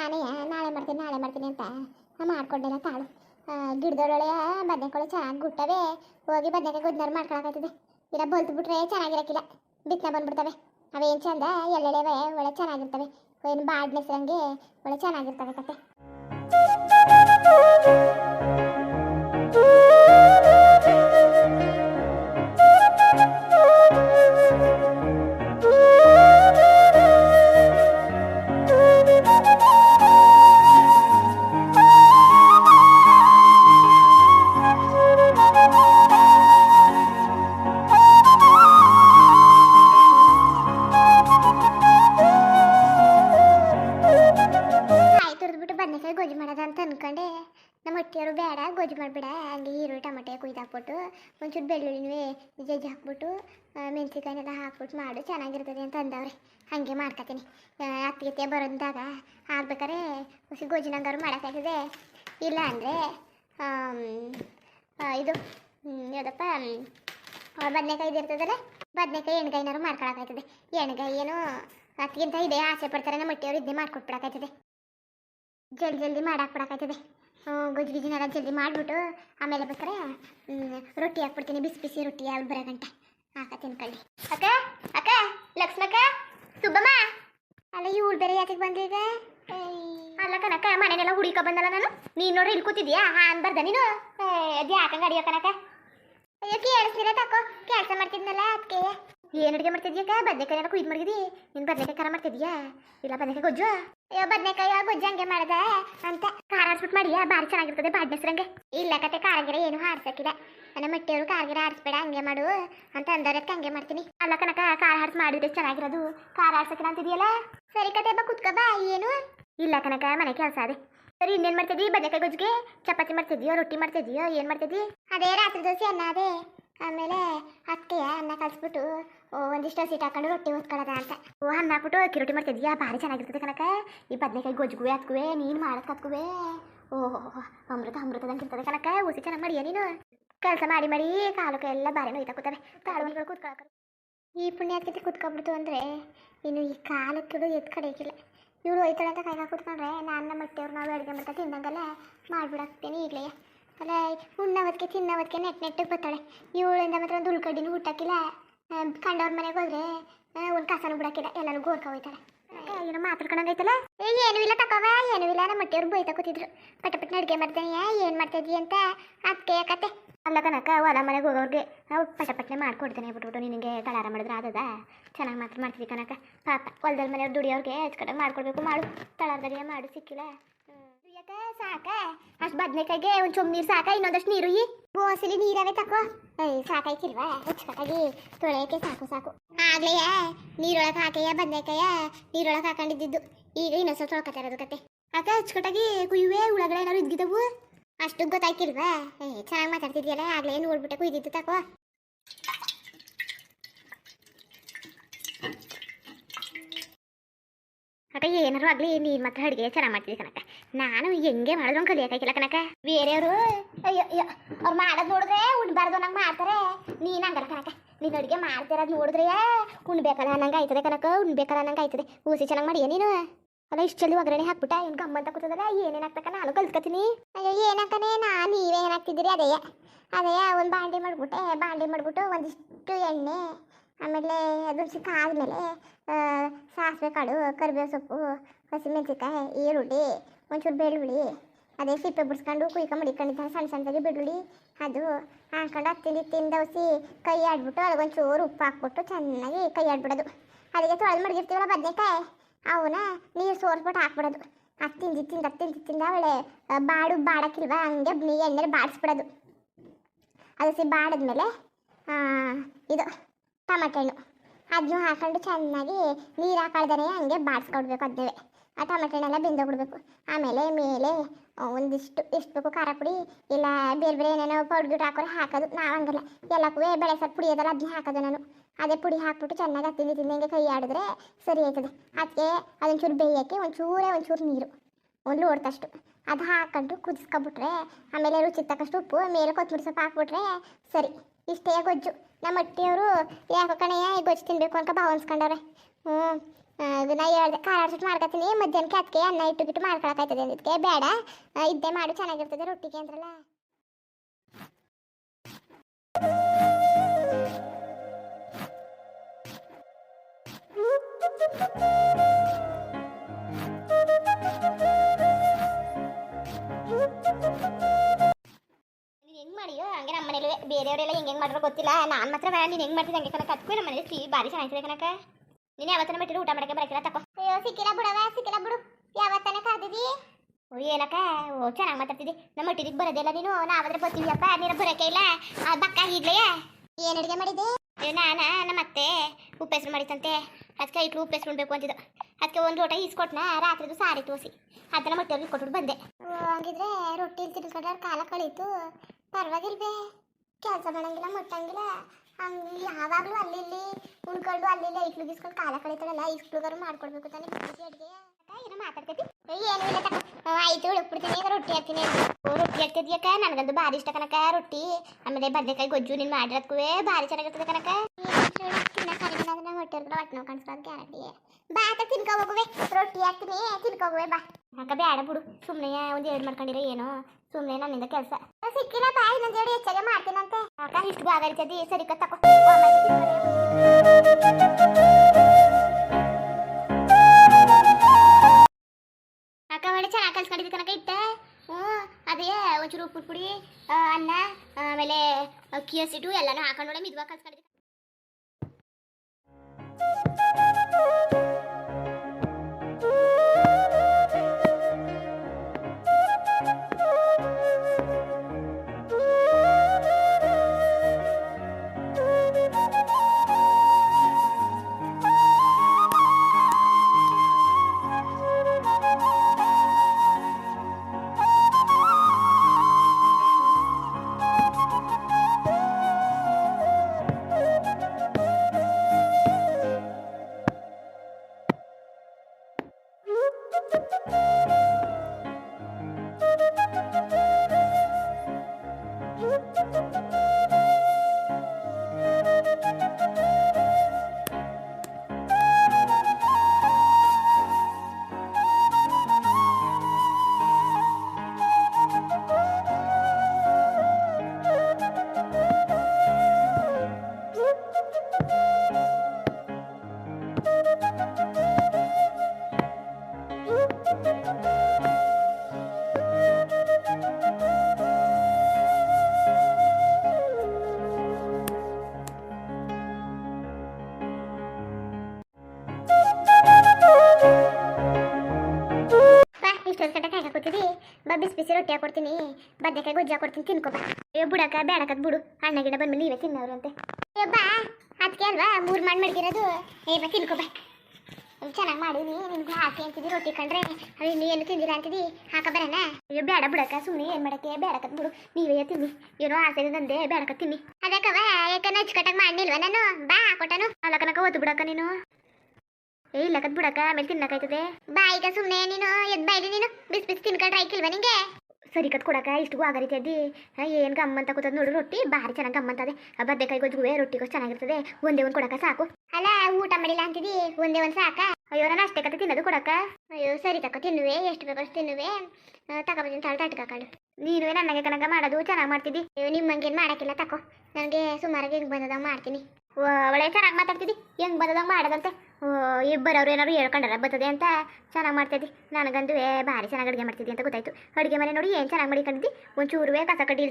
ನಾನೇ ನಾಳೆ ಮಾಡ್ತೀನಿ ನಾಳೆ ಮಾಡ್ತೀನಿ ಅಂತ ಮಾಡ್ಕೊಂಡೆಲ್ಲ ತಾಳು. ಆ, ಗಿಡದೊಳಗೆ ಬದನೆಕಾಳು ಚೆನ್ನಾಗಿ ಗುಟ್ಟವೆ ಹೋಗಿ ಬದನೆಕಾಯಿ ಗೊಜ್ಜಾರು ಮಾಡ್ಕೊಳಕತ್ತಿದೆ ಇಲ್ಲ ಬಲ್ತು ಬಿಟ್ರೆ ಚೆನ್ನಾಗಿರಕ್ಕಿಲ್ಲ. ಬಿತ್ತನೆ ಬಂದ್ಬಿಡ್ತವೆ. ಅವೇನು ಚಂದ ಎಲ್ಲೆಳೆವೆ ಒಳ್ಳೆ ಚೆನ್ನಾಗಿರ್ತವೆ. ಏನು ಬಾಡ್ನೆಸ್ರಂಗೆ ಒಳ್ಳೆ ಚೆನ್ನಾಗಿರ್ತವೆ ಕತೆ. ಹಾಕ್ಬಿಟ್ಟು ಒಂಚೂರು ಬೆಳ್ಳುಳ್ಳಿನೂ ಜಜ್ಜಿ ಹಾಕ್ಬಿಟ್ಟು ಮೆಣಸಿನ್ಕಾಯಿ ಮೆಣಸಿನ್ಕಾಯಿನೆಲ್ಲ ಹಾಕ್ಬಿಟ್ಟು ಮಾಡು, ಚೆನ್ನಾಗಿರ್ತದೆ ಅಂತ ಅಂದವ್ರೆ. ಹಾಗೆ ಮಾಡ್ಕೊತೀನಿ. ಅತ್ತಿಗೆ ಬರೋದಾಗ ಆಗ್ಬೇಕಾದ್ರೆ ಹುಸಿ ಗೊಜ್ಜಿನಂಗಾರು ಮಾಡೋಕ್ಕಾಗ್ತದೆ ಇಲ್ಲ ಅಂದರೆ ಇದು ಯಾವುದಪ್ಪ ಬದನೆಕಾಯಿ ಇದಿರ್ತದಲ್ಲ ಬದನೆಕಾಯಿ ಎಣ್ಗಾಯಿನಾರು ಮಾಡ್ಕೊಳಕ್ಕಾಯ್ತದೆ ಎಣ್ಗಾಯಿ ಏನು ಅದಕ್ಕಿಂತ ಇದೇ ಆಸೆ ಪಡ್ತಾರೆ, ನಮ್ಮ ಮಟ್ಟಿಯವರು ಇದ್ದೇ ಮಾಡ್ಕೊಟ್ಬಿಡಕ್ಕಾಯ್ತದೆ ಜಲ್ದಿ ಜಲ್ದಿ ಮಾಡಾಕ್ ಬಿಡಕ್ಕಾಯ್ತದೆ ಗೊಜ್ಜು ಗಿಜ್ಜಿನೆಲ್ಲ ಜಲ್ದಿ ಮಾಡಿಬಿಟ್ಟು ಆಮೇಲೆ ಬೇಕಾರೆ ರೊಟ್ಟಿ ಹಾಕ್ಬಿಡ್ತೀನಿ, ಬಿಸಿ ಬಿಸಿ ರೊಟ್ಟಿ ಯಾವ್ದು ಬರೋ ಗಂಟೆ. ಹಾಕ ತಿನ್ಕೊಳ್ಳಿ. ಅಕ್ಕ ಅಕ್ಕ ಲಕ್ಷ್ಮಕ್ಕ ಸುಬ್ಬಮ್ಮ. ಅಲ್ಲ ಇವಳು ಬೇರೆ ಯಾಕೆ ಬಂದಿದೆ ಅಲ್ಲ ಕನಕ ಮನೆನೆಲ್ಲ ಹುಡುಕ ಬಂದಲ್ಲ ನಾನು? ನೀನು ನೋಡ್ರಿ ಇಲ್ಲಿ ಕೂತಿದ್ಯಾ? ಹಾ ಅನ್ಬಾರ್ದ ನೀನು? ಅದೇ ಯಾಕಂಗ ಅಡಿಯೋ ಕನಕ ಅಯ್ಯೋ ಕೇಳಿಸ್ತೀರ ತಕೋ. ಕೆಲಸ ಮಾಡ್ತಿದ್ನಲ್ಲ ಅದಕ್ಕೆ ಏನು ಅಡುಗೆ ಮಾಡ್ತಿದ್ಯಾಕ ಬದನೆಕಾಯಿ ಎಲ್ಲ ಕುಯ್ದು ಮಾಡಿದ್ವಿ ನೀನು ಬದನೆಕಾಯಿ ಕರ ಮಾಡ್ತಿದ್ಯಾ? ಇಲ್ಲ, ಬದನೆಕಾಯಿ ಗೊಜ್ಜು? ಅಯ್ಯೋ, ಬದನೆಕಾಯಿ ಗೊಜ್ಜು ಹಂಗೆ ಮಾಡ್ದೆ ಅಂತ ಖಾರ ಆಡ್ಸ್ಬಿಟ್ಟು ಮಾಡಿ. ಭಾರಿ ಚೆನ್ನಾಗಿರ್ತದೆ ಬಾಡ್ನೆಸ್ರಂಗೆ ಇಲ್ಲ ಕತೆ, ಕಾರಗಿರ ಏನು ಹಾರ್ಸಕ್ಕಿಲ್ಲ. ನನ್ನ ಮಟ್ಟಿಯವರು ಕಾರಗಿರ ಆಡಿಸ್ಬೇಡ ಹಂಗೆ ಮಾಡು ಅಂತ ಅಂದವ್ರಕ್ಕೆ ಹಂಗೆ ಮಾಡ್ತೀನಿ. ಅಲ್ಲ ಕನಕ ಖಾರ ಹಾಡ್ಸ್ ಮಾಡಿದ್ರೆ ಚೆನ್ನಾಗಿರೋದು ಖಾರ ಆಡ್ಸಕ್ಕಿಲ್ಲ ಅಂತಿದೆಯಲ್ಲ ಸರಿ ಕತೆ, ಬಾ ಕುತ್ಕೋ ಏನು? ಇಲ್ಲ ಕನಕ ಮನೆ ಕೆಲಸ ಅದೇ. ಸರಿ, ಇನ್ನೇನು ಮಾಡ್ತಿದ್ವಿ ಬದನೆಕಾಯಿ ಗೊಜ್ಜಿಗೆ ಚಪಾತಿ ಮಾಡ್ತಿದ್ಯೋ, ರೊಟ್ಟಿ ಮಾಡ್ತಿದ್ಯೋ, ಏನು ಮಾಡ್ತಿದ್ವಿ ಅದೇ ರಾತ್ರಿ ದೋಸೆ ಅನ್ನ ಅದೇ. ಆಮೇಲೆ ಅತ್ತೆಯ ಅನ್ನ ಕಲಿಸ್ಬಿಟ್ಟು ಒಂದಿಷ್ಟು ಸೀಟ್ ಹಾಕೊಂಡು ರೊಟ್ಟಿ ಓದ್ಕೊಳ್ಳೋದ ಅಂತ. ಓ, ಅನ್ನ ಹಾಕ್ಬಿಟ್ಟು ಅಕ್ಕಿ ರೊಟ್ಟಿ ಮಾಡ್ತಿದ್ಯಾ ಭಾರಿ ಚೆನ್ನಾಗಿರ್ತದೆ ಕನಕ ಈ ಬದನೆಕಾಯಿ ಗೊಜ್ಜುಗುವೆ ಹತ್ಕುವೆ ನೀನು ಮಾಡಕ್ಕೆ ಕತ್ಕುವೆ ಓಹೋ ಅಮೃತ, ಅಮೃತದಂಗೆ ಇರ್ತದೆ ಕನಕ ಉಸಿ ಚೆನ್ನಾಗಿ ಮಾಡಿಯ ನೀನು? ಕೆಲಸ ಮಾಡಿ ಮಾಡಿ ಕಾಲಕ್ಕೆ ಎಲ್ಲ ಬಾರಿ ನೋಯ್ತಾ ಕೂತವೆ. ತಾಳು ಕೂತ್ಕೊಳಕ ಈ ಪುಣ್ಯಾತ್ಕತೆ ಕೂತ್ಕೊಬಿಡ್ತು ಅಂದರೆ ಇನ್ನು ಈ ಕಾಲಕ್ಕೆ ಎತ್ ಕಡೆಗಿಲ್ಲ. ಇವಳು ಹೋಯ್ತಾಳೆ ಅಂತ ಕೈಗ ಕೂತ್ಕೊಂಡ್ರೆ ನಾನು ನಮ್ಮ ಮಟ್ಟೆಯವ್ರು ನಾವು ಅಡುಗೆ ಮಾಡ್ತಾ ತಿಂದಂಗೆಲ್ಲ ಮಾಡ್ಬಿಡಾಕ್ತೇನೆ ಈಗಲೇ. ಅಲ್ಲ ಉಣ್ಣವತ್ಕೆ ತಿನ್ನವತ್ಕೆ ನೆಟ್ ನೆಟ್ಟಿಗೆ ಬರ್ತಾಳೆ ಇವಳಿಂದ ಮಾತ್ರ ಒಂದು ಉಳ್ಕಡ್ಡಿನೂ ಹುಟ್ಟಾಕಿಲ್ಲ ಕಂಡವ್ರ ಮನೆಗೆ ಹೋದ್ರೆ ಒಂದು ಕಸನ ಬಿಡಾಕಿಲ್ಲ ಎಲ್ಲಾನು ಗೋರ್ಕ ಹೋಯ್ತಾರೆ ಏನೋ ಮಾತಾಡ್ಕೊಂಡಂಗೈತಲ್ಲ ಏ, ಏನೂ ಇಲ್ಲ ತಕವ ಏನೂ ಇಲ್ಲ. ನಮ್ಮ ಮಟ್ಟಿಯವ್ರು ಬೈತಾ ಕೂತಿದ್ರು. ಪಟ ಪಟ್ನ ಅಡುಗೆ ಮಾಡ್ತಾನೆ ಏನು ಮಾಡ್ತಿದ್ದಿ ಅಂತ ಅದಕ್ಕೆ ಅಲ್ಲ ಕನಕ, ಹೊಲ ಮನೆಗೆ ಹೋಗೋರ್ಗೆ ನಾವು ಪಟ ಪಟ್ನೆ ಮಾಡ್ಕೊಡ್ತೇನೆ ಬಿಟ್ಬಿಟ್ಟು ನಿನಗೆ ತಳಾರ ಮಾಡಿದ್ರೆ ಆದದ? ಚೆನ್ನಾಗಿ ಮಾತ್ರ ಮಾಡ್ತಿದ್ದಿ ಕನಕ. ಪಾಪ ಹೊಲದಲ್ಲಿ ಮನೆಯವ್ರು ದುಡಿಯೋರ್ಗೆ ಕಡೆ ಮಾಡ್ಕೊಡ್ಬೇಕು. ಮಾಡು ತಳಾರದಾಗೆ ಮಾಡು, ಸಿಕ್ಕಿಲ್ಲ. ಯಾಕ ಸಾಕ. ಅಷ್ಟು ಬದ್ನೆಕಾಯಿಗೆ ಒಂದು ಚೊಂಬ್ ನೀರು ಸಾಕ, ಇನ್ನೊಂದಷ್ಟು ನೀರು ಈ. ಗೋಸಲಿ ನೀರವೇ ತಕೋ. ಏಯ್, ಸಾಕಾಯ್ತಿಲ್ವಾ? ಅಚ್ಚುಕಟ್ಟಾಗಿ ತೊಳೆಯಕ್ಕೆ ಸಾಕು ಸಾಕು. ಆಗ್ಲೇ ನೀರೊಳಗೆ ಹಾಕಯ್ಯ ಬದ್ನೆಕಾಯ ನೀರೊಳಗೆ ಹಾಕೊಂಡಿದ್ದು ಈಗ ಇನ್ನೊಂದು ಸ್ವಲ್ಪ ತೊಳ್ಕೊತಾ ಇರೋದು ಕತೆ. ಅಕ್ಕ ಅಚ್ಚುಕಟ್ಟಾಗಿ ಕುಯ್ಯುವೆ ಉಳಗಡೆ ಏನಾದ್ರು ಇದ್ದಿದ್ದವು? ಅಷ್ಟು ಗೊತ್ತಾಯ್ತಿಲ್ವಾ? ಏ, ಚೆನ್ನಾಗಿ ಮಾತಾಡ್ತಿದ್ಯಲ್ಲ, ಆಗ್ಲೇ ನೋಡ್ಬಿಟ್ಟೆ ಕುಯ್ದಿದ್ದು ತಕೋ. ಅಕ್ಕ ಏನಾರು ಆಗಲಿ, ನೀನ್ ಮಾತ್ರ ಅಡುಗೆ ಚೆನ್ನಾಗಿ ಮಾಡ್ತಿದ್ದೆ ಕನಕ ನಾನು ಹೆಂಗೆ ಮಾಡಿದ್ರು ಕಲಿಯೋಕ್ಕಾಗಿಲ್ಲ ಕನಕ ಬೇರೆಯವರು ಅವ್ರು ಮಾಡೋದು ನೋಡಿದ್ರೆ ಉಣ್ಬಾರ್ದು ನಂಗೆ ಮಾಡ್ತಾರೆ. ನೀನು ಹಂಗಲ್ಲ ಕನಕ ನೀನು ಅಡುಗೆ ಮಾಡ್ತಿರೋದು ನೋಡಿದ್ರೆ ಉಣ್ಬೇಕಲ್ಲ ಅನ್ನಂಗೆ ಆಯ್ತದೆ ಕನಕ ಉಣ್ಬೇಕಲ್ಲ ಅನ್ನಂಗ ಆಯ್ತದೆ. ಊಸಿ ಚೆನ್ನಾಗಿ ಮಾಡಿಯ ನೀನು ಅಲ್ಲ, ಇಷ್ಟು ಜಲ್ದಿ ಒಗ್ಗರಣೆ ಹಾಕ್ಬಿಟ್ಟ, ಏನು ಗಮ್ಮಂತ ಕೂತದಲ್ಲ ಏನೇನು ನಾನು ಕಲ್ತ್ಕೊತೀನಿ. ಅಯ್ಯೋ ಏನಕ್ಕನೆ ನಾ ನೀವೇ ಏನು ಹಾಕ್ತಿದ್ದೀರಿ? ಅದೇ ಅದೇ, ಒಂದು ಬಾಂಡೆ ಮಾಡಿಬಿಟ್ಟೆ, ಬಾಂಡೆ ಮಾಡಿಬಿಟ್ಟು ಒಂದಿಷ್ಟು ಎಣ್ಣೆ ಆಮೇಲೆ ಅದು ಆದಮೇಲೆ ಸಾಸಿವೆ ಕಾಳು, ಕರಿಬೇವು ಸೊಪ್ಪು, ಹಸಿಮೆಣಸಿನ್ಕಾಯಿ, ಈರುಳ್ಳಿ, ಒಂಚೂರು ಬೆಳ್ಳುಳ್ಳಿ, ಅದೇ ಸಿಪ್ಪೆ ಬಿಡಿಸ್ಕೊಂಡು ಕುಯ್ಕ ಮಡಿಕೊಂಡಿದ್ದ ಸಣ್ಣ ಸಣ್ಣದಾಗಿ ಬೆಳ್ಳುಳ್ಳಿ, ಅದು ಹಾಕೊಂಡು ತಿಂದು ತಿಂದವಸಿ ಕೈ ಆಡ್ಬಿಟ್ಟು ಅದಕ್ಕೆ ಒಂಚೂರು ಉಪ್ಪು ಹಾಕ್ಬಿಟ್ಟು ಚೆನ್ನಾಗಿ ಕೈ ಆಡ್ಬಿಡೋದು. ಅದಕ್ಕೆ ತೊಳೆದು ಮಡಗಿರ್ತೀವಲ್ಲ ಬದನೆಕಾಯಿ ಅವನ್ನ ನೀರು ಸೋರಿಸ್ಬಿಟ್ಟು ಹಾಕ್ಬಿಡೋದು. ಅದು ತಿಂದು ತಿಂದು ತಿಂದು ತಿಂದ ಒಳ್ಳೆ ಬಾಡು ಬಾಡಕ್ಕಿಲ್ವಾ, ಹಂಗೆ ನೀ ಎಣ್ಣೆ ಬಾಡಿಸ್ಬಿಡೋದು. ಅದು ಸಿ ಬಾಡಿದ್ಮೇಲೆ ಇದು. ಟಮಾಟೆ ಹಣ್ಣು ಅದನ್ನು ಹಾಕೊಂಡು ಚೆನ್ನಾಗಿ ನೀರು ಹಾಕಳ್ದೇ ಹಂಗೆ ಬಾಡಿಸ್ಕೊಡ್ಬೇಕು ಅದೇ ಆ ಟಮಟೆ ಹಣ್ಣೆಲ್ಲ ಬಿಡಬೇಕು ಆಮೇಲೆ ಮೇಲೆ ಒಂದಿಷ್ಟು ಎಷ್ಟು ಬೇಕು ಖಾರ ಪುಡಿ, ಇಲ್ಲ ಬೇರೆ ಬೇರೆ ಏನೇನೋ ಪೌಡ್ರ್ ಗಿಡ ಹಾಕೋರೆ ಹಾಕೋದು. ನಾವು ಹಂಗಲ್ಲ. ಎಲ್ಲಕ್ಕೂ ಬೆಳೆ ಸರ್ ಪುಡಿ ಅದಲ್ಲ ಅದನ್ನ ಹಾಕೋದು ನಾನು. ಅದೇ ಪುಡಿ ಹಾಕ್ಬಿಟ್ಟು ಚೆನ್ನಾಗಿ ತಿಂದು ತಿಂದಂಗೆ ಕೈ ಆಡಿದ್ರೆ ಸರಿ ಆಯ್ತದೆ. ಅದಕ್ಕೆ ಅದೊಂಚೂರು ಬೇಯಕ್ಕೆ ಒಂಚೂರೇ ಒಂಚೂರು ನೀರು. ಒಂದು ಲೋಡ್ತಷ್ಟು ಅದು ಹಾಕೊಂಡು ಕುದಿಸ್ಕೊಬಿಟ್ರೆ, ಆಮೇಲೆ ರುಚಿ ತಕ್ಕಷ್ಟು ಉಪ್ಪು, ಮೇಲೆ ಕೊತ್ತಂಬರಿ ಸೊಪ್ಪು ಹಾಕ್ಬಿಟ್ರೆ ಸರಿ. ಇಷ್ಟೇ ಗೊಜ್ಜು. ನಮ್ಮ ಅಟ್ಟಿಯವರು ಯಾಕೋ ಕಣಯ್ಯ ಈ ಗೊಜ್ಜು ತಿನ್ಬೇಕು ಅಂತ ಭಾವ ಅನ್ಸ್ಕೊಂಡವ್ರೆ. ಹ್ಞೂ. ಅದು ನಾ ಹೇಳ್ದೆ, ಖಾರ ಆಡ್ಸಿಟ್ಟು ಮಾಡ್ಕೊತೀನಿ, ಮಧ್ಯಾಹ್ನಕ್ಕೆ ಅದಕ್ಕೆ ಅನ್ನ ಇಟ್ಟು ಬಿಟ್ಟು ಮಾಡ್ಕೊಳಕಾಯ್ತದೆ. ಅದಕ್ಕೆ, ಬೇಡ ಇದ್ದೇ ಮಾಡು, ಚೆನ್ನಾಗಿರ್ತದೆ ರೊಟ್ಟಿಗೆ ಅಂದ್ರಲ್ಲ ಹೆಂಗ್ ಮಾಡಿಯೋ, ಹಂಗೆ ನಮ್ಮ ಮನೇಲಿ ಬೇರೆಯವರೆಲ್ಲ ಹೆಂಗೆ ಹೆಂಗೆ ಮಾಡಿರೋ ಗೊತ್ತಿಲ್ಲ. ನಾನು ಮಾತ್ರ ಬೇಡ ನೀನು ಹೆಂಗೆ ಮಾಡ್ತಿದ್ದೆ ಹಂಗೆ ಕನಕ ಅದಕ್ಕೂ ನಮ್ಮ ಮನೇಲಿ ಟೀ ಭಾರಿ ಚೆನ್ನಾಗಿದೆ ಕನಕ ನೀನು ಯಾವತ್ತನ ಬಿಟ್ಟಿರು ಊಟ ಮಾಡಕ್ಕೆ ಬರಕಿಲ್ಲ ತಕೋ. ಅಯ್ಯೋ ಸಿಕ್ಕಿಲ್ಲ ಬಿಡವ ಸಿಕ್ಕಿಲ್ಲ ಬಿಡು. ಯಾವತ್ತನ ಕಾದಿದಿ? ಓ ಏನಕ್ಕ? ಓ ಚೆನ್ನಾಗಿ ಮಾತಾಡ್ತಿದ್ದಿ ನಮ್ಮ ಒಟ್ಟಿಗೆ ಬರೋದಿಲ್ಲ ನೀನು. ನಾವಾದ್ರೆ ಬರ್ತೀವಿಯಪ್ಪ ನೀನು ಬರೋಕೆ ಇಲ್ಲ. ಆ, ಬಕ್ಕ ಇಡ್ಲೇ ಏನು ಅಡುಗೆ ಮಾಡಿದ್ದೆ ಅಯ್ಯೋ ನಾನ? ನಮ್ಮ ಅತ್ತೆ ಉಪ್ಪೆಸ್ರು ಮಾಡಿತ್ತಂತೆ. ಅದಕ್ಕೆ ಇಟ್ಟು ಉಪ್ಪೆಸ್ರು ಮಾಡಬೇಕು ಅಂತಿದ್ದು. ಅದಕ್ಕೆ ಒಂದು ಲೋಟ ಈಸ್ಕೊಟ್ನ ರಾತ್ರಿದು ಸಾರಿ ತೋಸಿ. ಅದನ್ನ ಮೊಟ್ಟೆ ಕೊಟ್ಬಿಟ್ಟು ಬಂದೆ. ಹಂಗಿದ್ರೆ ರೊಟ್ಟಿ ತಿನ್ಕೊಂಡ್ರೆ ಕಾಲ ಕಳೀತು. ಪರವಾಗಿಲ್ವೇ. ಕೆಲಸ ಮಾಡಂಗಿಲ್ಲ, ಮುಟ್ಟಂಗಿಲ್ಲ. ಹಂಗೆ ಯಾವಾಗಲೂ ಅಲ್ಲಿ ಇಲ್ಲಿ ಉಣ್ಕೊಂಡು ಅಲ್ಲಿ ಇಲ್ಲಿ ಇಟ್ಲು ಗಿಸ್ಕೊಂಡು ಕಾಲ ಕಳೀತಾಳಲ್ಲ ಇಟ್ಲುಗಾರು ಮಾಡ್ಕೊಡ್ಬೇಕು ತಾನೇ ಅಡುಗೆ. ಏನೋ ಮಾತಾಡ್ತೈತಿ ಏನು ಇಲ್ಲ ಆಯ್ತು ಉಳುಕ್ಬಿಡ್ತೀನಿ ಈಗ ರೊಟ್ಟಿ ಹಾಕ್ತೀನಿ ರೊಟ್ಟಿ ರೊಟ್ಟಿ ಹಾಕ್ತಿದ್ಯಕ್ಕ ನನಗಂತೂ ಭಾರಿ ಇಷ್ಟ ಕನಕ ರೊಟ್ಟಿ. ಆಮೇಲೆ ಬದನೆಕಾಯಿ ಗೊಜ್ಜು ನೀನು ಮಾಡಿರೋದಕ್ಕೂ ಭಾರಿ ಚೆನ್ನಾಗಿರ್ತದೆ ಕನಕ ಗ್ಯಾರಂಟಿ ಬಾ ರೊಟ್ಟಿ ಹಾಕ್ತೀನಿ ಬಾ ಯಾಕ ಬೇಡ. ಬಿಡು ಸುಮ್ಮನೆ ಒಂದು ಎರಡು ಮಾಡ್ಕೊಂಡಿರೋ ಏನೋ. ಸುಮ್ನೆ ನನ್ನಿಂದ ಕೆಲಸ. ಸಿಕ್ಕಿಲ್ಲ ಬಾಯಿ ಇನ್ನೊಂದು ಎರಡು ಹೆಚ್ಚಾಗೆ ಮಾಡ್ತೀನಂತೆ ಅಕ್ಕ ಇಷ್ಟು ಭಾಗ ಇರ್ತದೆ ಸರಿ ತಕೋ. ಅಕ್ಕ, ಮಾಡಿ ಚೆನ್ನಾಗಿ ಕಲ್ಸ್ಕೊಂಡಿದ್ದೆ ತನಕ ಇಟ್ಟೆ ಹ್ಞೂ ಅದೇ ಒಂಚೂರು ಉಪ್ಪು ಪುಡಿ ಅನ್ನ, ಆಮೇಲೆ ಅಕ್ಕಿ ಹಸಿಟ್ಟು ಎಲ್ಲನೂ ಹಾಕೊಂಡು ಒಳ್ಳೆ ಮಿದ್ವಾಗಿ ಕಲ್ಸ್ಕೊಂಡಿದ್ದೆ ಬದನೆಕಾಯಿ ಗೊಜ್ಜು ಕೊಡ್ತೀನಿ ತಿನ್ಕೋ. ಬಾ ಏ ಬುಡಕ ಬೇಡಕದ್ ಬಿಡು. ಅಣ್ಣ ಗಿಡ ಬಂದ್ಮೇಲೆ ನೀವೇ ತಿನ್ನೋರು ಅಂತೆ. ಏ, ಬಾ. ಅದಕ್ಕೆ ಅಲ್ವಾ, ಮೂರು ಮಾಡಿ ಮಡ್ಗಿರೋದು. ಏ, ಬಾ, ತಿನ್ಕೋ, ಬಾ. ಚೆನ್ನಾಗಿ ಮಾಡೀನಿ ನಿಮ್ಗೆ ಹಾಕಿ ಅಂತಿದ್ದಿ ರೊಟ್ಟಿ ಕಂಡ್ರೆ. ಅದು ನೀ ಏನು ತಿಂದಿರ ಅಂತಿದ್ದಿ ಹಾಕ ಬರೋಣ ಅಯ್ಯೋ ಬೇಡ ಬಿಡಕ್ಕ ಸುಮ್ಮನೆ ಏನು ಮಾಡಕ್ಕೆ? ಬೇಡಕತ್ ಬಿಡು. ನೀವೇ ತಿನ್ನಿ. ಏನೋ ಆಸೆ ನಂದೆ ಬೇಡಕ ತಿನ್ನಿ. ಅದಕ್ಕವ ಯಾಕನ ಅಚ್ಚುಕಟ್ಟಾಗಿ ಮಾಡಿಲ್ವ ನಾನು? ಬಾ ಕೊಟ್ಟನು ಅಲ್ಲಕನಕ ಒತ್ತು ಬಿಡಕ್ಕ ಬಿಡಕ ನೀನು. ಏ ಇಲ್ಲಕತ್ ಬಿಡಕ್ಕ ಬಿಡಕ ಆಮೇಲೆ ತಿನ್ನಕಾಯ್ತದೆ ಬಾ, ಈಗ ಸುಮ್ಮನೆ ನೀನು, ಎದ್ ಬೈಲಿ ನೀನು. ಬಿಸಿ ಬಿಸಿ ತಿನ್ಕೊಂಡ್ರೆ ಆಯ್ಕಿಲ್ವಾ ನಿಂಗೆ? ಸರಿ ಕತ್ ಕೊಡಕ ಇಷ್ಟು ಆಗರಿತಿ ಅದಿ ಏನು ಗಮ್ಮಂತ ಕೂತದ್ ನೋಡು ರೊಟ್ಟಿ ಭಾರಿ ಚೆನ್ನಾಗಿ ಗಮ್ಮಂತದೆ ಆ ಬದ್ದೆಕಾಯಿ ಗೊಜ್ಜುವೆ ರೊಟ್ಟಿಗೂ ಚೆನ್ನಾಗಿರ್ತದೆ. ಒಂದೇ ಒಂದು ಕೊಡಕ ಸಾಕು. ಅಲ್ಲ ಊಟ ಮಾಡಿಲ್ಲ ಅಂತಿದಿ? ಒಂದೇ ಒಂದು ಸಾಕ? ಅಯ್ಯೋ ನಾನು ಅಷ್ಟೇ ಕತೆ ತಿನ್ನೋದು ಕೊಡಕ ಅಯ್ಯೋ ಸರಿ ತಕ್ಕ ತಿನ್ನುವೆ. ಎಷ್ಟು ಬೇಕು ಅಷ್ಟು ತಿನ್ನುವೆ. ತಗೊಬಂದಿನ ತಾಳು ತಟ್ಕಾಕೊಂಡು ನೀನುವೆ ನನಗೆ ಕನಕ ಮಾಡೋದು? ಚೆನ್ನಾಗಿ ಮಾಡ್ತಿದ್ದಿ? ನಿಮ್ಮಂಗೇನು ಮಾಡೋಕ್ಕಿಲ್ಲ, ತಕೋ. ನನಗೆ ಸುಮಾರಾಗಿ ಹೆಂಗೆ ಬಂದದಾಗ ಮಾಡ್ತೀನಿ. ಒಳ್ಳೆ ಚೆನ್ನಾಗಿ ಮಾತಾಡ್ತಿದ್ದಿ? ಹೆಂಗೆ ಬಂದದಾಗ ಮಾಡೋದಂತೆ? ಇಬ್ಬರವ್ರು ಏನಾದ್ರು ಹೇಳ್ಕೊಂಡಾರ ಬರ್ತದೆ ಅಂತ ಚೆನ್ನಾಗಿ ಮಾಡ್ತಿದ್ದಿ. ನನಗಂತೂ, ಏ, ಭಾರಿ ಚೆನ್ನಾಗಿ ಅಡುಗೆ ಮಾಡ್ತಿದ್ದಿ ಅಂತ ಗೊತ್ತಾಯ್ತು. ಅಡುಗೆ ಮನೆ ನೋಡಿ ಏನು ಚೆನ್ನಾಗಿ ಮಾಡಿಕೊಂಡಿದ್ದಿ? ಒಂಚೂರುವೆ ಕಸ ಕಡ್ಡಿ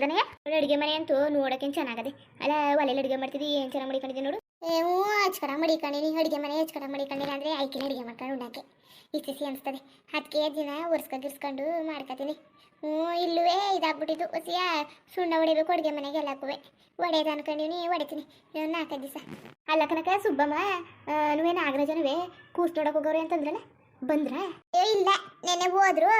ಅಡುಗೆ ಮನೆ ಅಂತೂ ನೋಡೋಕ್ಕೇನು ಚೆನ್ನಾಗದೆ. ಅಲ್ಲ ಒಲೆಯಲ್ಲಿ ಅಡುಗೆ ಮಾಡ್ತಿದ್ದಿ, ಏನು ಚೆನ್ನಾಗಿ ಮಾಡಿಕೊಂಡಿದ್ದೆ ನೋಡು? ಏ ಹಚ್ಕಡ ಮಡಿಕೊಂಡಿನಿ ಅಡುಗೆ ಮನೆ ಹಚ್ಕಡ ಮಡಿಕೊಂಡಿಲ್ಲ ಅಂದರೆ ಐಕಿನ ಅಡುಗೆ ಮಾಡ್ಕೊಂಡು ಉಣ್ಣಾಕೆ ಸಿಹಿ ಅನಿಸ್ತದೆ. ಅದಕ್ಕೆ ದಿನ ಒರ್ಸ್ಕೊಂಡು ಗಿರ್ಸ್ಕೊಂಡು ಮಾಡ್ಕೊತೀನಿ. ಹ್ಞೂ, ಇಲ್ಲುವೇ ಇದಾಗ್ಬಿಟ್ಟಿದ್ದು. ಹೊಸಿಯ ಸುಣ್ಣ ಹೊಡಿಬೇಕು ಅಡುಗೆ ಮನೆಗೆ ಎಲ್ಲಕ್ಕೂ ಒಡೆಯೋದು ಅನ್ಕೊಂಡಿವ್ನಿ ಹೊಡಿತೀನಿ ನಾಲ್ಕೈದು ದಿವಸ. ಅಲ್ಲ ಕನಕ, ಸುಬ್ಬಮ್ಮ ನೀವೇ ನಾಗರಾಜನವೇ? ಕೂಸ್ ನೋಡಕ್ ಹೋಗೋರು ಅಂತಂದ್ರಲ್ಲ? ಬಂದ್ರ? ಏ, ಇಲ್ಲ. ನೆನ್ನೆ ಹೋದ್ರು.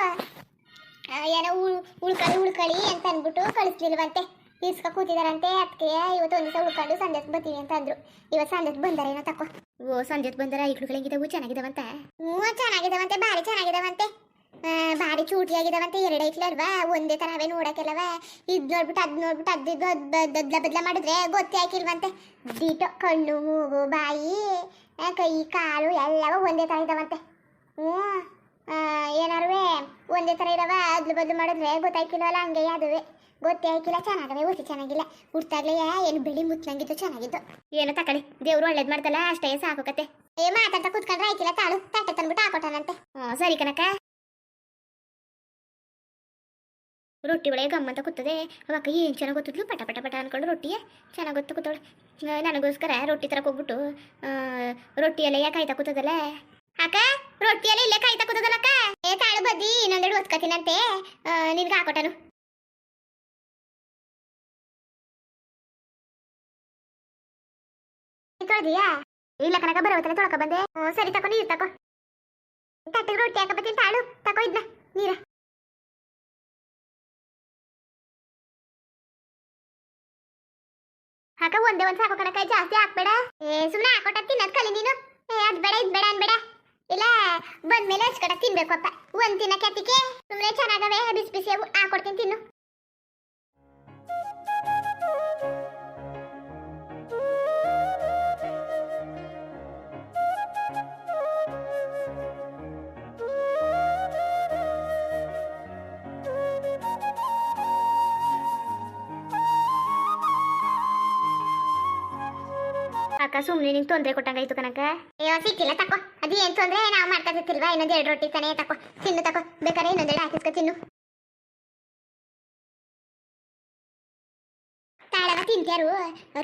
ಏನೋ ಉಳ್, ಉಳ್ಕಳಿ ಉಳ್ಕಳಿ ಅಂತ ಅಂದ್ಬಿಟ್ಟು ಕಳಿಸ್ಲಿಲ್ವಂತೆ. ಇರ್ಸ್ಕ ಕೂತಿದಾರಂತೆ ಅದಕ್ಕೆ ಇವತ್ತು ಒಂದು ದಿವಸ ಉಳ್ಕೊಂಡು ಸಂಜೆ ಬರ್ತೀವಿ ಅಂತ ಅಂದ್ರು. ಇವತ್ತು ಸಂಜೆ ಬಂದಾರೇನೋ ತಕೋ. ಓ ಸಂಜೆ ಬಂದಾರ? ಇಟ್ಲುಗಳು ಹೆಂಗಿದಾವು? ಚೆನ್ನಾಗಿದಾವಂತ? ಹ್ಞೂ ಚೆನ್ನಾಗಿದಾವಂತೆ ಭಾರಿ ಚೆನ್ನಾಗಿದಾವಂತೆ. ಭಾರಿ ಚೂಟಿ ಆಗಿದಾವಂತೆ ಎರಡು ಅಲ್ವಾ? ಒಂದೇ ತರ ಅವೇ ನೋಡಕ್ಕೆಲ್ಲವ. ಇದ್ ನೋಡ್ಬಿಟ್ಟು ಅದು ನೋಡ್ಬಿಟ್ಟು ಅದು ಇದು ಅದ್ ಬದ್- ಅದ್ಲ ಬದ್ಲ ಮಾಡಿದ್ರೆ ಗೊತ್ತೇ ಹಾಕಿಲ್ವಂತೆ. ದೀಟೋ ಕಣ್ಣು ಮೂಗು ಬಾಯಿ ಕೈ ಕಾಲು ಎಲ್ಲವೂ ಒಂದೇ ತರ ಇದಾವಂತೆ. ಹ್ಞೂ ಏನಾರುವೆ ಒಂದೇ ತರ ಇದಾವ. ಅದ್ಲು ಬದ್ಲು ಮಾಡಿದ್ರೆ ಗೊತ್ತಾಯ್ಕಿಲ್ವಲ್ಲ ಹಂಗೆ ಅದುವೆ ಗೊತ್ತೇ ಆಯ್ಕಿಲ್ಲ ಚೆನ್ನಾಗವೆ ಒಸಿ ಚೆನ್ನಾಗಿಲ್ಲ. ಹುಟ್ಟಾಗ್ಲೇ ಏನು ಬಿಳಿ ಮುತ್ತಂಗಿದ್ದು ಚೆನ್ನಾಗಿದ್ದು ಏನೋ ತಕಳಿ ದೇವ್ರು ಒಳ್ಳೇದು ಮಾಡ್ತಲ್ಲ ಅಷ್ಟೇ ಸಾಕು ಕತೆ. ಏ ಮಾತಾಡ್ತಾ ಕುತ್ಕೊಂಡ್ರೆ ಆಯ್ಕಿಲ್ಲ ತಾಳು ತಟ್ಟೆ ತಂದ್ಬಿಟ್ಟು ಹಾಕೊಟ್ಟಾನಂತೆ. ಹ್ಞೂ ಸರಿ ಕನಕ ರೊಟ್ಟಿ ಒಳಗೆ ಗಮ್ಮಂತ ಕೂತದೆ. ಅವಾಗ ಏನು ಚೆನ್ನಾಗಿ ಗೊತ್ತಿದ್ಲು? ಪಟ ಪಟ ಪಟ ಅನ್ಕೊಂಡು ರೊಟ್ಟಿಯೇ ಚೆನ್ನಾಗಿ ಗೊತ್ತು ಕೂತವಳೆ. ನನಗೋಸ್ಕರ ರೊಟ್ಟಿ ತರಕ್ಕೆ ಹೋಗ್ಬಿಟ್ಟು ಆ, ರೊಟ್ಟಿ ಎಲ್ಲ ಯಾಕೆ ಕಾಯ್ತಾ ಕೂತದಲ್ಲ. ಅಕ್ಕ ರೊಟ್ಟಿ ಎಲ್ಲ ಇಲ್ಲೇ ಕಾಯ್ತಾ ಕೂತದಲ್ಲ ಅಕ್ಕ ಏ ತಾಳು ಬದ್ದಿ ಇನ್ನೊಂದೆರಡು ಒತ್ಕತೀನಂತೆ ನಿನ್ಗೆ ಹಾಕೊಟ್ಟನು. ತೊಳ್ದಿಯಾ ಇಲ್ಲ ಕನಕ ಬರೋತನ ತೊಳ್ಕ ಬಂದೆ. ಹ್ಞೂ, ಸರಿ ತಕೋ, ನೀರು ತಕೋ. ತಟ್ಟಿಗೆ ರೊಟ್ಟಿ ಹಾಕ ಬತ್ತೀನಿ ತಾಳು ತಕೋ, ಇದ್ನ, ನೀರ. ಹಾಕ ಒಂದೇ ಒಂದ್ ಸಾಕು ಕಣಕ ಜಾಸ್ತಿ ಹಾಕ್ಬೇಡ. ಏ ಸುಮ್ಮನೆ ಹಾಕೊಟ್ಟ ತಿನ್ನದ್ ಕಲಿ ನೀನು. ಏ, ಅದ್ ಬೇಡ, ಇದ್ ಬೇಡ ಅನ್ಬೇಡ. ಇಲ್ಲ, ಬಂದ್ಮೇಲೆ ಹಚ್ಕಡ ತಿನ್ಬೇಕಪ್ಪ ಒಂದ್ ತಿನ್ನ ಕೆತ್ತಿಗೆ ಸುಮ್ಮನೆ ಚೆನ್ನಾಗವೆ, ಬಿಸಿ ಬಿಸಿ ಹಾಕೊಡ್ತೀನಿ ತಿನ್ನು. ಅಕ್ಕ ಸುಮ್ಮನೆ ನಿಂಗೆ ತೊಂದರೆ ಕೊಟ್ಟಂಗಾಯ್ತು ಕನಕ ಅಯ್ಯೋ, ಸಿಕ್ಕಿಲ್ಲ, ತಕೋ. ಅದು ಏನ್ ತೊಂದ್ರೆ? ನಾವು ಮಾಡ್ಕೊತಿರ್ತಿಲ್ವಾ ಇನ್ನೊಂದ್ ಎರಡು ರೊಟ್ಟಿ ತಾನೇ ತಕೋ. ತಿನ್ನು, ತಕೋ. ಬೇಕಾದ್ರೆ ಇನ್ನೊಂದೆರಡು ಹಾಕಿಸ್ಕೊ, ತಿನ್ನು. ತಾಳವ ತಿಂತ್ಯಾರು.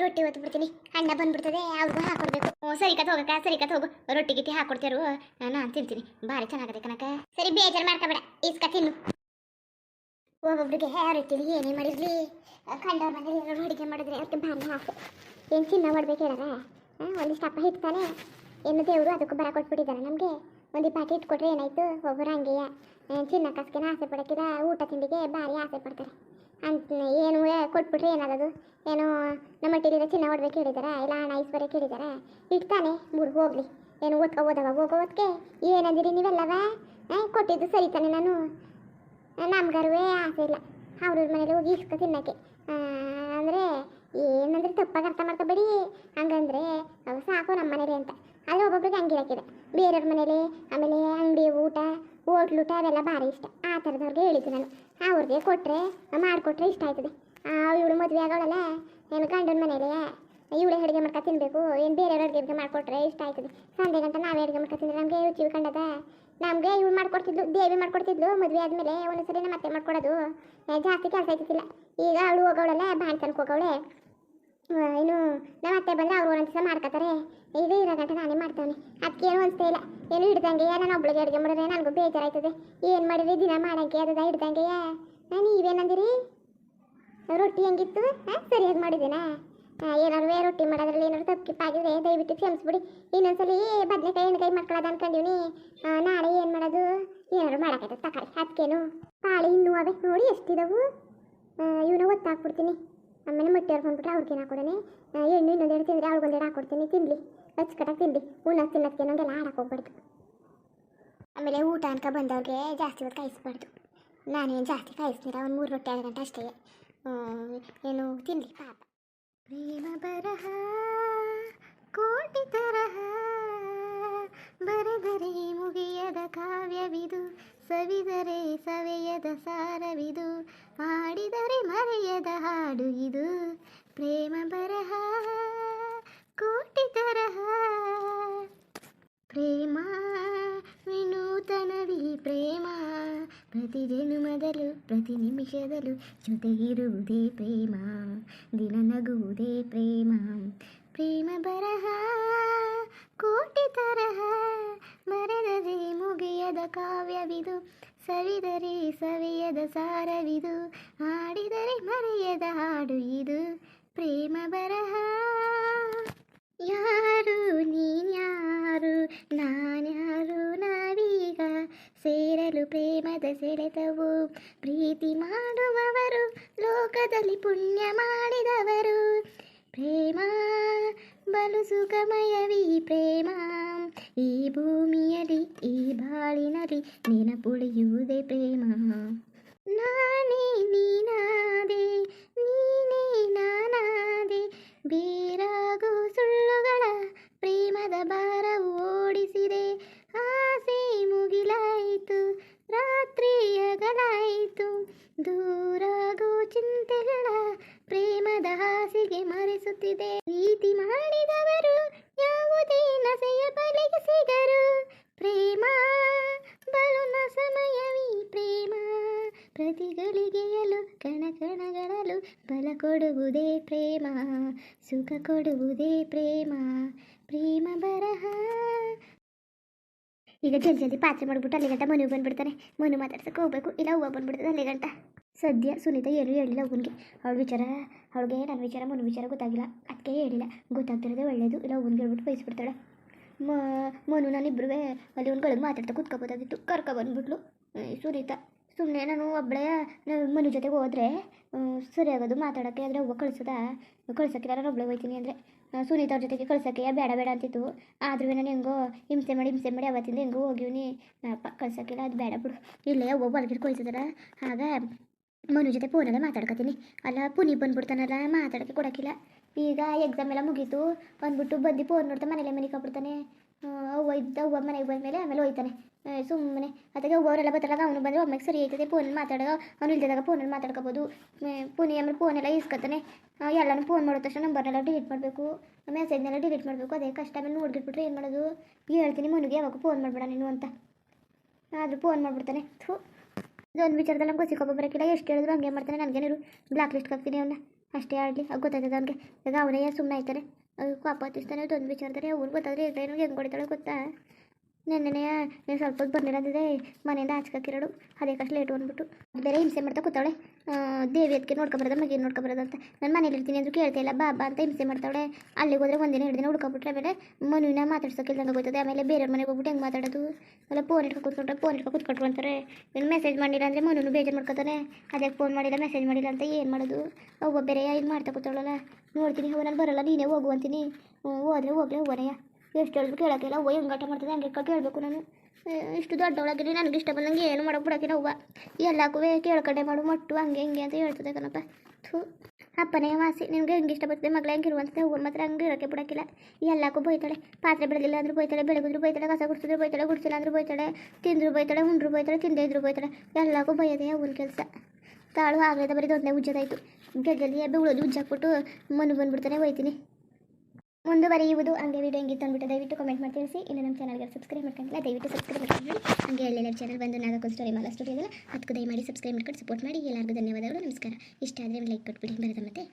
ರೊಟ್ಟಿ ಹೊತ್ತು ಬಿಡ್ತೀನಿ ಅಣ್ಣ ಬಂದ್ಬಿಡ್ತದೆ, ಅವ್ರಿಗೂ ಹಾಕೊಡ್ಬೇಕು. ಹ್ಞೂ ಸರಿ ಕತ್ ಹೋಗಕ್ಕ ಸರಿ ಕತ್ ಹೋಗು. ರೊಟ್ಟಿ ಗಿಟ್ಟಿ ಹಾಕೊಡ್ತಾರು. ನಾನು ತಿಂತೀನಿ. ಭಾರಿ ಚೆನ್ನಾಗದೆ ಕನಕ ಸರಿ, ಬೇಜಾರು ಮಾಡ್ಕೋಬೇಡ. ಇಸ್ಕ ತಿನ್ನು. ಒಬ್ಬೊಬ್ರಿಗೆ ರೊಟ್ಟಿಲಿ ಏನೇ ಮಾಡಿರಲಿ. ಕಂಡವ್ರ ಏನಾದ್ರು ಅಡುಗೆ ಮಾಡಿದ್ರೆ ಅವ್ರಿಗೆ ಭಾರಿ ಆಸೆ ಏನು ಚಿನ್ನ ಮಾಡ್ಬೇಕು ಹೇಳಾರ ಒಂದಿಷ್ಟು ಅಪ್ಪ ಹಿಡ್ತಾನೆ ಏನು ದೇವರು ಅದಕ್ಕೂ ಬರ ಕೊಟ್ಬಿಟ್ಟಿದ್ದಾರೆ ನಮಗೆ. ಒಂದು ಪಾಟಿ ಇಟ್ಕೊಟ್ರೆ ಏನಾಯ್ತು? ಒಬ್ಬರು ಹಂಗೆಯ? ಚಿನ್ನ ಕಸ್ಕೆನ ಆಸೆ ಪಡೋಕ್ಕಿಲ್ಲ ಊಟ ತಿಂಡಿಗೆ ಭಾರಿ ಆಸೆ ಪಡ್ತಾರೆ. ಅಂತ ಏನು ಕೊಟ್ಬಿಟ್ರೆ ಏನಾಗೋದು ಏನೋ ನಮ್ಮ ಮಟ್ಟಿಲಿರೋ ಚಿನ್ನ ಹೊಡ್ಬೇಕು ಹೇಳಿದಾರ ಇಲ್ಲ ಹಣ ಐಶ್ವರ್ಯ ಕೇಳಿದಾರ. ಇಡ್ತಾನೆ ಬಿಡು ಹೋಗ್ಲಿ. ಏನು ಓದ್ಕೊ, ಓದವ, ಹೋಗೋ ಓದ್ಕೆ ಏನಂದಿರಿ ನೀವೆಲ್ಲವ? ಕೊಟ್ಟಿದ್ದು ಸರಿ ತಾನೆ ನಾನು. ನಮ್ಗರುವೆ ಆಸೆ ಇಲ್ಲ. ಅವ್ರ ಮನೇಲಿ ಹೋಗಿ ಇಸ್ಕೊ ತಿನ್ನಕ್ಕೆ. ಅಂದರೆ ಏನಂದ್ರೆ ತಪ್ಪಾಗಿ ಅರ್ಥ ಮಾಡ್ಕೋಬೇಡಿ. ಹಂಗಂದ್ರೆ ಸಾಕು ನಮ್ಮ ಮನೇಲಿ ಅಂತ. ಆದರೆ ಒಬ್ಬೊಬ್ರಿಗೆ ಹಂಗಿರಕ್ಕಿದೆ ಬೇರೆಯವ್ರ ಮನೇಲಿ, ಆಮೇಲೆ ಅಂಗಡಿ ಊಟ, ಹೋಟ್ಲು ಊಟ, ಅವೆಲ್ಲ ಭಾರಿ ಇಷ್ಟ. ಆ ಥರದವ್ರಿಗೆ ಹೇಳಿದ್ದು ನಾನು. ಅವ್ರಿಗೆ ಕೊಟ್ಟರೆ ಮಾಡಿಕೊಟ್ರೆ ಇಷ್ಟ ಆಯ್ತದೆ. ಇವಳು ಮದುವೆ ಆಗೋಳಲ್ಲ, ಏನು ಗಂಡನ ಮನೇಲಿ, ಇವಳೇ ಅಡುಗೆ ಮಾಡ್ಕೊ ತಿನ್ನಬೇಕು ಏನು ಬೇರೆಯವ್ರ ಅಡುಗೆ ಮಾಡಿಕೊಟ್ರೆ ಇಷ್ಟ ಆಯ್ತದೆ. ಸಂಜೆ ಗಂಟೆ ನಾವೇ ಅಡುಗೆ ಮಾಡ್ಕೊ ತಿಂದ್ರೆ ನಮಗೆ ರುಚಿ ಕಂಡದ? ನಮಗೆ ಇವ್ಳು ಮಾಡ್ಕೊಡ್ತಿದ್ಲು, ದೇವಿ ಮಾಡ್ಕೊಡ್ತಿದ್ಲು, ಮದುವೆ ಆದಮೇಲೆ ಒಂದೊಂದ್ಸರಿ ನಮ್ಮ ಅತ್ತೆ ಮಾಡ್ಕೊಡೋದು. ಜಾಸ್ತಿ ಕೆಲಸ ಆಯ್ತಿಲ್ಲ ಈಗ ಅವಳು ಹೋಗೋಳಲ್ಲ ಬಾಣ್ತನಕ್ಕೆ ಹೋಗೋಳೆ. ಇನ್ನು ನಮ್ಮ ಅತ್ತೆ ಬಂದರೆ ಅವ್ರು ಒಂದೊಂದು ದಿವಸ ಮಾಡ್ಕೋತಾರೆ. ಇದು ಇರೋ ನಾನೇ ಮಾಡ್ತಾನೆ ಅದಕ್ಕೆ ಏನು ಅನಿಸ್ತಾ ಇಲ್ಲ. ಏನು ಹಿಡ್ದಂಗೆ ನಾನು ಒಬ್ಳಿಗೆ ಅಡುಗೆ ಮಾಡಿದ್ರೆ ನನಗೂ ಬೇಜಾರಾಯ್ತದೆ. ಏನು ಮಾಡಿದ್ರಿ ದಿನ ಮಾಡಂಗೆ ಅದದ ಹಿಡ್ದಂಗೆಯ ನೀವೇನಂದಿರಿ? ರೊಟ್ಟಿ ಹೆಂಗಿತ್ತು? ಹಾಂ, ಸರಿಯಾಗಿ ಮಾಡಿದ್ದೀನಾ? ಏನಾರು ರೊಟ್ಟಿ ಮಾಡೋದ್ರಲ್ಲಿ ಏನಾದ್ರು ತಪ್ಪು ಕಿಪ್ಪಾಗಿದ್ರೆ ದಯವಿಟ್ಟು ಕ್ಷಮಿಸ್ಬಿಡಿ. ಇನ್ನೊಂದ್ಸಲಿ ಬದನೆಕಾಯಿ ಎಣ್ಣೆಕಾಯಿ ಮಾಡ್ಕೊಳ್ಳೋದು ಅನ್ಕೊಂಡಿವ್ನಿ ನಾಳೆ ಏನು ಮಾಡೋದು? ಏನಾದ್ರು ಮಾಡೋಕ್ಕಾಯ್ತದೆ ತಕೊಳ್ಳಿ ಅದಕ್ಕೇನು ಪಾಳಿ ಇನ್ನೂ ಅವೆ. ನೋಡಿ ಎಷ್ಟಿದಾವು? ಇವನ್ನ ಒತ್ತಾಕ್ಬಿಡ್ತೀನಿ. ಆಮೇಲೆ ಮಟ್ಟಿಯವ್ರು ಬಂದ್ಬಿಟ್ರೆ ಅವ್ರಿಗೆ ಹಾಕೊಡನೆ ಇನ್ನೊಂದು ಎರಡು ತಿಂದರೆ ಅವ್ರಿಗೊಂದೆರಡು ಹಾಕೊಡ್ತೀನಿ ತಿನ್ನಲಿ ಅಚ್ಚುಕಟ್ಟಾಗಿ ತಿನ್ನಲಿ ಉಣ್ಣಕ್ಕೆ ತಿನ್ನಕ್ಕೆ ನಂಗೆಲ್ಲ ಆಡಕ್ಕೆ ಹೋಗ್ಬಾರ್ದು. ಆಮೇಲೆ ಊಟ ಅನ್ಕ ಬಂದವ್ರಿಗೆ ಜಾಸ್ತಿ ಹೊತ್ತು ಕಾಯಿಸ್ಬಾರ್ದು. ನಾನೇನು ಜಾಸ್ತಿ ಕಾಯಿಸ್ತೀರ ಒಂದು ಮೂರು ರೊಟ್ಟಿ ಎರಡು ಗಂಟೆ ಅಷ್ಟೇ. ಏನು ತಿನ್ನಲಿ ಪಾಪ. ಪ್ರೇಮ ಬರಹ, ಕೋಟಿ ತರಹ, ಬರೆದರೆ ಮುಗಿಯದ ಕಾವ್ಯವಿದು. ಸವಿದರೆ ಸವೆಯದ ಸಾರವಿದು, ಹಾಡಿದರೆ ಮರೆಯದ ಹಾಡು ಇದು. ಪ್ರೇಮ ಬರಹ, ಕೋಟಿ ತರಹ. ಪ್ರೇಮ, ವಿನೂತನವಿ ಪ್ರೇಮ. ಪ್ರತಿ ಜನುಮದಲು ಪ್ರತಿ ನಿಮಿಷದಲ್ಲೂ ಜೊತೆಗಿರುವುದೇ ಪ್ರೇಮ. ದಿನ ನಗುವುದೇ ಪ್ರೇಮ. ಪ್ರೇಮ ಬರಹ. ಕೋಟಿ ತರಹ ಮರೆದರೆ ಮುಗಿಯದ ಕಾವ್ಯವಿದು, ಸವಿದರೆ ಸವಿಯದ ಸಾರವಿದು, ಹಾಡಿದರೆ ಮರೆಯದ ಹಾಡು ಇದು, ಪ್ರೇಮ ಬರಹ. ಯಾರು ನೀನ್ಯಾರು ನಾನ್ಯಾರು ನಾವೀಗ ಸೇರಲು ಪ್ರೇಮದ ಸೆಳೆತವು, ಪ್ರೀತಿ ಮಾಡುವವರು, ಲೋಕದಲ್ಲಿ ಪುಣ್ಯ ಮಾಡಿದವರು, ಪ್ರೇಮ ಬಲು ಸುಖಮಯವೀ ಪ್ರೇಮ. ಈ ಭೂಮಿಯಲ್ಲಿ, ಈ ಬಾಳಿನಲ್ಲಿ ನೆನಪುಳಿಯುವುದೇ ಪ್ರೇಮ. ನಾನೇ ನೀನಾದೆ, ನೀನೇ ನಾನಾದೆ. ಬೇರಾಗೋ ಸುಳ್ಳುಗಳ ಪ್ರೇಮದ ಭಾರವು ಓಡಿಸಿದೆ. ಆಸೆ ಮುಗಿಲಾಯಿತು, ರಾತ್ರಿ ಅಗಲಾಯಿತು ದೂರಾಗೋ ಚಿಂತೆಗಳ ಪ್ರೇಮದ ಹಾಸಿಗೆ ಮರೆಸುತ್ತಿದೆ. ಸುಖ ಕೊಡುವುದೇ ಪ್ರೇಮ ಪ್ರೇಮ ಬರಹ. ಈಗ ಜಲ್ದಿ ಜಲ್ದಿ ಪಾತ್ರೆ ಮಾಡಿಬಿಟ್ಟು ಅಲ್ಲಿ ಗಂಟ ಮನೆಗೆ ಬಂದ್ಬಿಡ್ತಾನೆ. ಮನು ಮಾತಾಡ್ಸಕ್ಕೆ ಹೋಗ್ಬೇಕು, ಇಲ್ಲ ಹೂವು ಬಂದ್ಬಿಡ್ತದೆ ಅಲ್ಲಿ ಗಂಟ ಸದ್ಯ ಸುನೀತಾ ಏನು ಹೇಳಿಲ್ಲ ಅವನಿಗೆ. ಅವಳ ವಿಚಾರ, ಅವಳಿಗೆ ನನ್ನ ವಿಚಾರ, ಮನು ವಿಚಾರ ಗೊತ್ತಾಗಿಲ್ಲ. ಅದಕ್ಕೆ ಹೇಳಿಲ್ಲ. ಗೊತ್ತಾಗ್ತಿರೋದೇ ಒಳ್ಳೇದು, ಇಲ್ಲ ಅವನಿಗೆ ಹೇಳ್ಬಿಟ್ಟು ಬಯಸ್ಬಿಡ್ತಾಳೆ ಮ, ಮನು ನಾನಿಬ್ರು ಅಲ್ಲಿ ಒಂದು ಕಳೆದು ಮಾತಾಡ್ತಾ ಕೂತ್ಕೋಬೋದಾಗಿತ್ತು. ಕರ್ಕೊ ಬಂದ್ಬಿಟ್ಲು. ಸುನೀತಾ. ಸುಮ್ಮನೆ ನಾನು ಒಬ್ಬಳೇ ಮನೆ ಜೊತೆಗೆ ಹೋದ್ರೆ ಸರಿ ಆಗೋದು, ಮಾತಾಡೋಕ್ಕೆ ಆದರೆ ಒಬ್ಬ ಕಳ್ಸೋದ? ಕಳ್ಸೋಕ್ಕೆ ನಾನು ಒಬ್ಬಳೇ ಹೋಗ್ತೀನಿ ಅಂದರೆ. ಸುನೀತ ಅವ್ರ ಜೊತೆಗೆ ಕಳ್ಸೋಕ್ಕೆ ಬೇಡ ಬೇಡ ಅಂತಿತ್ತು. ಆದ್ರೂ ನಾನು ಹೆಂಗೋ ಹಿಂಸೆ ಮಾಡಿ ಹಿಂಸೆ ಮಾಡಿ ಅವತ್ತಿಂದ ಹೆಂಗೋ ಹೋಗಿವ್ನಿ. ಅಪ್ಪ ಕಳ್ಸೋಕ್ಕಿಲ್ಲ ಅದು ಬೇಡ ಬಿಡು. ಇಲ್ಲೇ ಒಬ್ಬ ಹೊರಗಿಟ್ಟು ಕಳ್ಸಿದಾರೆ. ಆಗ ಮನು ಜೊತೆ ಫೋನಲ್ಲೇ ಮಾತಾಡ್ಕೊತೀನಿ. ಅಲ್ಲ ಪುನಿ ಬಂದ್ಬಿಡ್ತಾನಲ್ಲ, ಮಾತಾಡೋಕ್ಕೆ ಕೊಡೋಕ್ಕಿಲ್ಲ. ಈಗ ಎಕ್ಸಾಮ್ ಎಲ್ಲ ಮುಗೀತು. ಬಂದ್ಬಿಟ್ಟು ಬಂದು ಫೋನ್ ನೋಡ್ತಾ ಮನೇಲೆ ಮನೆ ಕಾಬಿಡ್ತಾನೆ ಅವ್ವ ಇದ್ದ, ಅವ್ವ ಮನೆಗೆ ಬಂದಮೇಲೆ ಆಮೇಲೆ ಹೋಯ್ತಾನೆ. ಸುಮ್ಮನೆ. ಅದಕ್ಕೆ ಅವರೆಲ್ಲ ಬರ್ತಾರಾಗ ಅವನು ಬಂದರೆ ಒಮ್ಮೆಗೆ ಸರಿ ಆಯ್ತದೆ ಫೋನ್ ಮಾತಾಡೋ, ಅವ್ನು ಇಲ್ದಿದಾಗ ಫೋನಲ್ಲಿ ಮಾತಾಡ್ಕೋಬೋದು. ಪುನಿ ಆಮೇಲೆ ಫೋನೆಲ್ಲ ಇಸ್ಕೊತಾನೆ ಎಲ್ಲನೂ ಫೋನ್ ಮಾಡೋ ತಕ್ಷಣ ನಂಬರ್ನೆಲ್ಲ ಡಿಲೀಟ್ ಮಾಡಬೇಕು. ಮೆಸೇಜ್ನೆಲ್ಲ ಡಿಲೀಟ್ ಮಾಡಬೇಕು. ಅದೇ ಕಷ್ಟ, ಆಮೇಲೆ ನೋಡ್ಬಿಟ್ಬಿಟ್ರೆ ಏನು ಮಾಡೋದು? ಹೇಳ್ತೀನಿ ಮನೆಗೆ, ಯಾವಾಗ ಫೋನ್ ಮಾಡಬೇಡ ನೀನು ಅಂತ. ಆದರೂ ಫೋನ್ ಮಾಡಿಬಿಡ್ತಾನೆ. ಥೂ. ಇದೊಂದು ವಿಚಾರದಲ್ಲಿ ನಮ್ಗೆ ಸಿಕ್ಕೊಬ್ಬ ಬರೋಕ್ಕಿಲ್ಲ ಎಷ್ಟು ಹೇಳಿದ್ರು ಹಂಗೆ ಮಾಡ್ತಾನೆ. ನನಗೇನಿರು ಬ್ಲಾಕ್ ಲಿಸ್ಟ್ ಹಾಕ್ತೀನಿ ಅವನ್ನ ಅಷ್ಟೇ ಅದು ಗೊತ್ತಾಯ್ತದೆ ಅವ್ನಿಗೆ ಈಗ ಅವನೇ ಸುಮ್ಮನೆ ಆಯ್ತಾರೆ ಕೋಪ ಪಾಪ ಹತ್ತಿಸ್ತಾನೆ ಅದೊಂದು ವಿಚಾರದಲ್ಲಿ ಅವ್ರು ಗೊತ್ತಾದ್ರೆ ಹೆಂಗೆ ಹೊಡಿತಾಳೆ ಗೊತ್ತಾ? ನೆನ್ನೆನೇ, ನೀನು ಸ್ವಲ್ಪ ಹೊತ್ತು ಬಂದಿರೋದಿದೆ, ಮನೆಯಿಂದ ಆಚ್ಕಾಕಿರೋಡು ಅದೇ ಕಷ್ಟ ಲೇಟು ಅಂದ್ಬಿಟ್ಟು ಅದು ಬೇರೆ ಹಿಂಸೆ ಮಾಡ್ತಾ ಕೂತಾವಳೆ. ದೇವಿ ಅದಕ್ಕೆ ನೋಡ್ಕೊಬರೋದ ಮಗೇನು ನೋಡ್ಕೊಬರೋದು ಅಂತ. ನಾನು ಮನೇಲಿ ಇರ್ತೀನಿ ಅಂದ್ರೂ ಕೇಳ್ತಾ ಇಲ್ಲ, ಬಾ ಅಂತ ಹಿಂಸೆ ಮಾಡ್ತಾವಳೆ. ಅಲ್ಲಿಗೆ ಹೋದ್ರೆ ಒಂದಿನ ಎರಡು ದಿನ ಹುಡ್ಕೊಬಿಟ್ರೆ ಆಮೇಲೆ ಮನುವಿನ ಮಾತಾಡ್ಸೋಕ್ಕಿಲ್ದಂಗೆ ಹೋಗ್ತದೆ ಆಮೇಲೆ ಬೇರೆಯವ್ರ ಮನೆಗೆ ಹೋಗ್ಬಿಟ್ಟು ಹೆಂಗೆ ಮಾತಾಡೋದು? ಅಲ್ಲ ಫೋನ್ ಇಟ್ಕೊ ಕೂತ್ಕೊಂಡ್ರೆ ಫೋನ್ ಇಟ್ಕೊ ಕೂತ್ಕೊಂಡ್ರು ಅಂತಾರೆ. ಇನ್ನು ಮೆಸೇಜ್ ಮಾಡಿಲ್ಲ ಅಂದರೆ ಮನುನು ಬೇಜಾರು ಮಾಡ್ಕೊತಾನೆ. ಅದಕ್ಕೆ ಫೋನ್ ಮಾಡಿಲ್ಲ ಮೆಸೇಜ್ ಮಾಡಿಲ್ಲ ಅಂತ ಏನು ಮಾಡೋದು? ಅವ್ವ ಬೇರೆ ಇದು ಮಾಡ್ತಾ ಕೂತಾಳಲ್ಲ ನೋಡ್ತೀನಿ ಹೋಗೋಣ ನಾನು ಬರಲ್ಲ, ನೀನೇ ಹೋಗು ಅಂತೀನಿ. ಹೋದ್ರೆ ಹೋಗ್ಲೇ ಹೋಗನೆಯ ಎಷ್ಟು ಹೇಳಿದ್ರು ಕೇಳೋಕ್ಕಿಲ್ಲ ಆಟ ಮಾಡ್ತದೆ, ಹಂಗೆ ಕೇಳಬೇಕು ನಾನು. ಇಷ್ಟು ದೊಡ್ಡವಳಾಗಿರಿ ನನಗೆ ಇಷ್ಟ ಬಂದಂಗೆ ಏನು ಮಾಡೋಕೆ ಬಿಡೋಕಿಲ್ಲ ಅವ್ವ. ಎಲ್ಲಕ್ಕೂ ಕೇಳ್ಕಡೆ ಮಾಡು, ಮಟ್ಟು, ಹಂಗೆ, ಹಿಂಗೆ ಅಂತ ಹೇಳ್ತದೆ ಕಣಪ್ಪ. ಥೂ. ಅಪ್ಪನೇ, ವಾಸಿ, ನಿನಗೆ ಹೆಂಗೆ ಇಷ್ಟ ಬರ್ತದೆ ಮಗಳ ಹೆಂಗೆ ಇರುವಂತೆ ಅವ್ವ ಮಾತ್ರ ಹಂಗೆ ಇರೋಕ್ಕೆ ಬಿಡೋಕ್ಕಿಲ್ಲ. ಎಲ್ಲಕ್ಕೂ ಬೈತಾಳೆ. ಪಾತ್ರೆ ಬೆಳಗಿಲ್ಲ ಅಂದ್ರೆ ಬೈತಾಳೆ, ಬೆಳಗಿದ್ರು ಬೈತಾಳೆ, ಕಸ ಗುಡಿಸಿದ್ರು ಬೈತಾಳೆ, ಗುಡಿಸಿಲ್ಲ ಅಂದ್ರೆ ಬೈತಾಳೆ, ತಿಂದ್ರು ಬೈತಾಳೆ, ಉಂಡ್ರು ಬೈತಾಳೆ, ತಿಂದೇ ಇದ್ರು ಬೈತಾಳೆ. ಎಲ್ಲಕ್ಕೂ ಬೈಯೋದೇ ಅವ್ವನ ಕೆಲಸ. ತಾಳು ಆಗಲಿದ ಬರೀ ದೊಡ್ಡನೇ ಉಜ್ಜದಾಯ್ತು. ಜಲ್ದಿ ಎಬ್ಬೆ ಉಳೋದು ಉಜ್ಜಾಕ್ಬಿಟ್ಟು ಮನು ಬಂದ್ಬಿಡ್ತಾನೆ, ಹೋಯ್ತೀನಿ. ಮುಂದುವರಿಯುವುದು ಹಂಗೆ ವಿಡಿಯೋ ಹೆಂಗಿತ್ತು ಅಂದ್ಬಿಟ್ಟು ದಯವಿಟ್ಟು ಕಮೆಂಟ್ ಮಾಡಿ ತಿಳಿಸಿ. ಇನ್ನು ನಮ್ಮ ಚಾನಲ್ಗೆ ಸಬ್ಸ್ಕ್ರೈಬ್ ಮಾಡ್ಕೊಂಡಿಲ್ಲ, ದಯವಿಟ್ಟು ಸಬ್ಸ್ಕ್ರೈಬ್ ಮಾಡ್ಕೊಂಡು ಹಂಗೆ ನಮ್ಮ ಚಾನಲ್ ಬಂದು ನಾಲ್ಕು ಸ್ಟೋರಿ ಮಾಲ ಸ್ಟೋರಿ ಅದಲ್ಲ ಅದಕ್ಕೂ ದಯಮಾಡಿ ಸಬ್ಸ್ಕ್ರೈಬ್ ಮಾಡ್ಕೊಂಡು ಸಪೋರ್ಟ್ ಮಾಡಿ. ಎಲ್ಲರಿಗೂ ಧನ್ಯವಾದಗಳು, ನಮಸ್ಕಾರ. ಇಷ್ಟ ಆದರೆ ಲೈಕ್ ಕೊಟ್ಬಿಡಿ. ಬರೋದ ಮತ್ತೆ.